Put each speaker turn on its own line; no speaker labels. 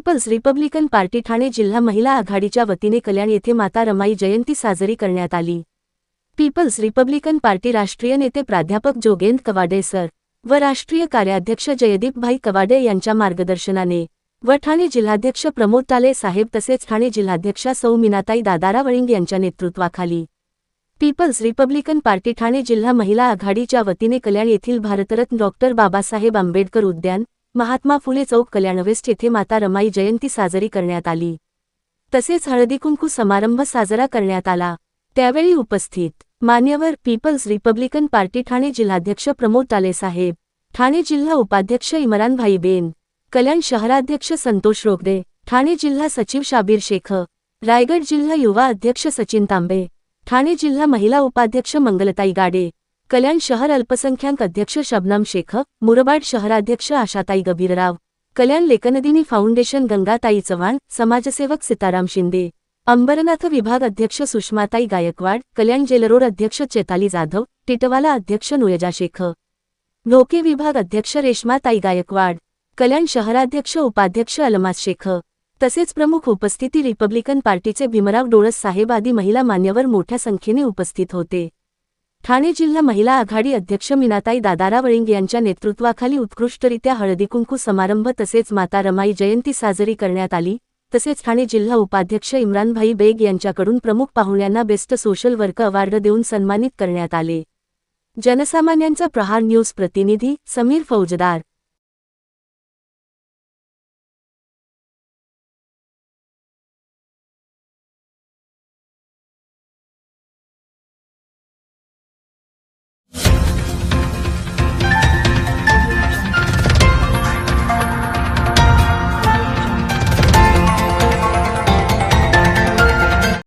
People's Republican party Thane जिल्हा महिला आघाडीच्या वतीने कल्याण येथे माता रमाई जयंती साजरी करण्यात आली. पीपल्स रिपब्लिकन पार्टी राष्ट्रीय नेते प्राध्यापक जोगेंद कवाडे सर व राष्ट्रीय कार्याध्यक्ष जयदीपभाई कवाडे यांच्या मार्गदर्शनाने व ठाणे जिल्हाध्यक्ष प्रमोद ताले साहेब तसेच ठाणे जिल्हाध्यक्षा सौ मिनाताई दादारा वळिंग यांच्या नेतृत्वाखाली. पीपल्स रिपब्लिकन पार्टी ठाणे जिल्हा महिला आघाडीच्या वतीने कल्याण येथील भारतरत्न डॉक्टर बाबासाहेब आंबेडकर उद्यान महात्मा फुले चौक कल्याण वेस्ट येथे माता रमाई जयंती साजरी करण्यात आली. तसेच हळदीकुंकू समारंभ साजरा करण्यात आला. त्यावेळी उपस्थित मान्यवर पीपल्स रिपब्लिकन पार्टी ठाणे जिल्हाध्यक्ष प्रमोद ताले साहेब ठाणे जिल्हा उपाध्यक्ष इमरानभाई बेन कल्याण शहराध्यक्ष संतोष रोगदे ठाणे जिल्हा सचिव शाबीर शेख रायगड जिल्हा युवा अध्यक्ष सचिन तांबे ठाणे जिल्हा महिला उपाध्यक्ष मंगलताई गाडे कल्याण शहर अल्पसंख्याक अध्यक्ष शबनम शेख मुरबाड शहराध्यक्ष आशाताई गभीरराव कल्याण लेखनदिनी फाउंडेशन गंगाताई चव्हाण समाजसेवक सीताराम शिंदे अंबरनाथ विभाग अध्यक्ष सुषमाताई गायकवाड कल्याण जेलरोड अध्यक्ष चेताली जाधव टिटवाला अध्यक्ष नुयजा शेख. ढोके विभाग अध्यक्ष रेश्माताई गायकवाड कल्याण शहराध्यक्ष उपाध्यक्ष अलमास शेख. तसेच प्रमुख उपस्थिती रिपब्लिकन पार्टीचे भीमराव डोळस साहेब आदी महिला मान्यवर मोठ्या संख्येने उपस्थित होते. ठाणे जिल्हा महिला आघाडी अध्यक्ष मीनाताई दादारा वळिंग यांच्या नेतृत्वाखाली उत्कृष्टरित्या हळदीकुंकू समारंभ तसेच माता रमाई जयंती साजरी करण्यात आली. तसेच ठाणे जिल्हा उपाध्यक्ष इम्रानभाई बेग यांच्याकडून प्रमुख पाहुण्यांना बेस्ट सोशल वर्क अवॉर्ड देऊन सन्मानित करण्यात आले. जनसामान्यांचा प्रहार न्यूज प्रतिनिधी समीर फौजदार.